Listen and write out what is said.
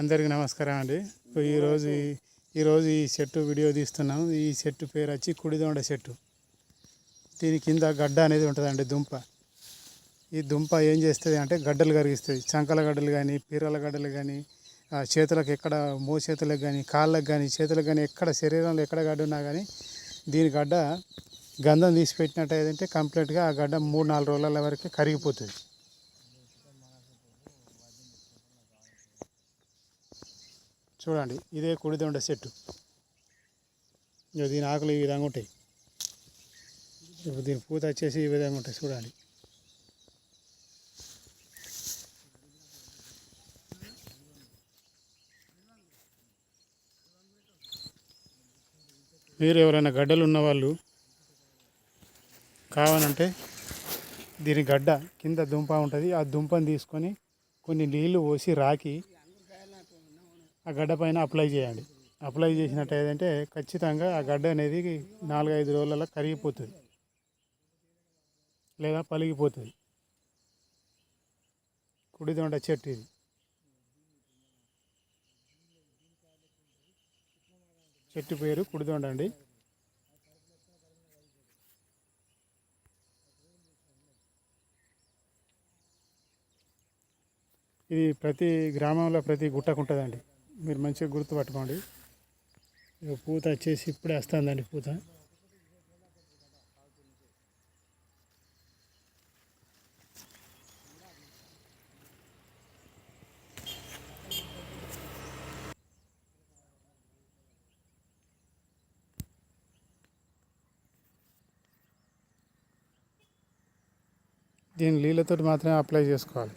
అందరికీ నమస్కారం అండి. ఈరోజు ఈరోజు ఈ చెట్టు వీడియో తీస్తున్నాం. ఈ చెట్టు పేరు వచ్చి కుడిదొండ చెట్టు. దీని కింద గడ్డ అనేది ఉంటుందండి దుంప. ఈ దుంప ఏం చేస్తుంది అంటే గడ్డలు కరిగిస్తుంది. చంకల గడ్డలు కానీ పీరల గడ్డలు కానీ ఆ చేతులకు ఎక్కడ మోచేతులకు కానీ కాళ్ళకు కానీ చేతులకు కానీ ఎక్కడ శరీరంలో ఎక్కడ గడ్డ ఉన్నా కానీ దీని గడ్డ గంధం తీసి పెట్టినట్టు ఏదంటే కంప్లీట్గా ఆ గడ్డ మూడు నాలుగు రోజుల వరకు కరిగిపోతుంది. చూడండి ఇదే కుడిదొండ చెట్టు ఇక దీని ఆకులు ఈ విధంగా ఉంటాయి. ఇప్పుడు దీని పూత వచ్చేసి ఈ విధంగా ఉంటాయి చూడండి. మీరు ఎవరైనా గడ్డలు ఉన్నవాళ్ళు కావాలంటే దీని గడ్డ కింద దుంప ఉంటుంది. ఆ దుంపని తీసుకొని కొన్ని నీళ్ళు పోసి రాకి ఆ గడ్డ పైన అప్లై చేయండి అప్లై చేసినట్టు ఏదంటే ఖచ్చితంగా ఆ గడ్డ అనేది నాలుగైదు రోజులలో కరిగిపోతుంది. లేదా పలిగిపోతుంది. కుడిదొండ చెట్టు ఇది. చెట్టు పేరు కుడిదొండ అండి. ఇది ప్రతి గ్రామంలో ప్రతి గుట్టకు ఉంటుందండి. మీరు మంచిగా గుర్తుపట్టుకోండి. ఇక పూత వచ్చేసి ఇప్పుడే వస్తుందండి పూత. దీని నీళ్ళతోటి మాత్రమే అప్లై చేసుకోవాలి.